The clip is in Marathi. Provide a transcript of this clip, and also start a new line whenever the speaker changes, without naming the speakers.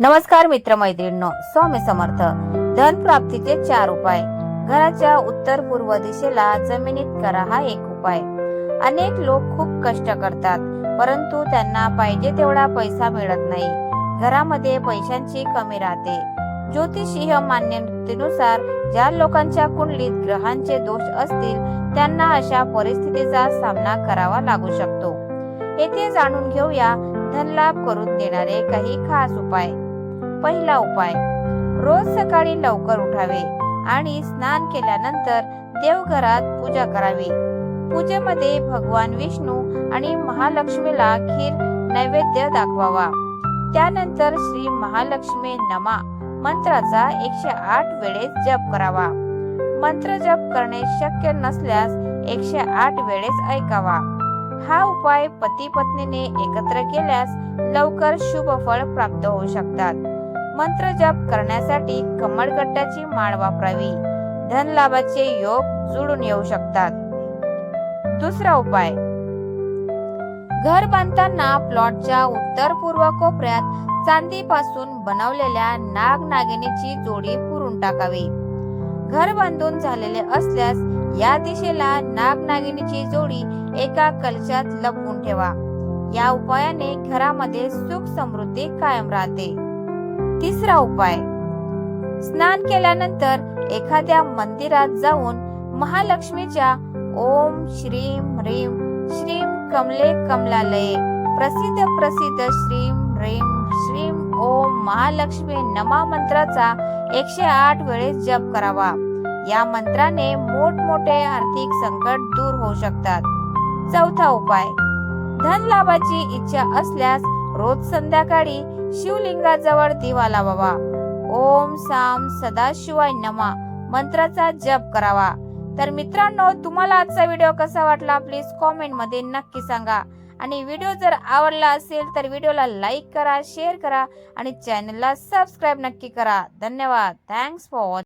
नमस्कार मित्रमैत्रिणींनो स्वामी समर्थ. धन प्राप्तीचे चार उपाय. घराच्या उत्तर पूर्व दिशेला जमिनीत करा हा एक उपाय. अनेक लोक खूप कष्ट करतात परंतु त्यांना पाहिजे तेवढा पैसा मिळत नाही. घरामध्ये पैशांची कमी राहते. ज्योतिषीय मान्यतेनुसार ज्या लोकांच्या कुंडलीत ग्रहांचे दोष असतील त्यांना अशा परिस्थितीचा सामना करावा लागू शकतो. येथे जाणून घेऊया धनलाभ करून देणारे काही खास उपाय. पहिला उपाय. रोज सकाळी लवकर उठावे आणि स्नान केल्यानंतर देवघरात पूजा करावी. पूजेमध्ये भगवान विष्णू आणि महालक्ष्मीला खीर नैवेद्य दाखवावा. त्यानंतर श्री महालक्ष्मी नमा मंत्राचा एकशे आठ वेळेस जप करावा. मंत्र जप करणे शक्य नसल्यास एकशे आठ वेळेस ऐकावा. हा उपाय पती पत्नीने एकत्र केल्यास लवकर शुभ फळ प्राप्त होऊ शकतात. मंत्र जप करण्यासाठी कमळकट्ट्याची माळ वापरावी. धन लाभाचे योग जुळून येऊ शकतात. दुसरा उपाय. घर बांधताना प्लॉटच्या उत्तर पूर्व कोपऱ्यात चांदीपासून बनवलेल्या नागनागिनीची जोडी पुरून टाकावी. घर बांधून झालेले असल्यास या दिशेला नागनागिनीची जोडी एका कलशात लपवून ठेवा. या उपायाने घरामध्ये सुख समृद्धी कायम राहते. तिसरा उपाय. स्नान केल्यानंतर एखाद्या मंदिरात जाऊन महालक्ष्मीच्या ओम श्रीम ह्रीम श्रीम कमले कमलालये प्रसिद्ध प्रसिद्ध श्रीम ह्रीम श्रीम ओम महालक्ष्मी नमा मंत्राचा एकशे आठ वेळेस जप करावा. या मंत्राने मोठमोठे आर्थिक संकट दूर होऊ शकतात. चौथा उपाय. धन लाभाची इच्छा असल्यास रोज संध्याकाळी शिवलिंगाजवळ दिवा लावावा. ओम साम सदाशिवाय नमा. मंत्राचा जप करावा. तर मित्रांनो तुम्हाला आजचा व्हिडिओ कसा वाटला प्लीज कॉमेंटमध्ये नक्की सांगा. आणि व्हिडिओ जर आवडला असेल तर व्हिडिओला लाईक करा शेअर करा आणि चॅनलला सबस्क्राईब नक्की करा. धन्यवाद. Thanks for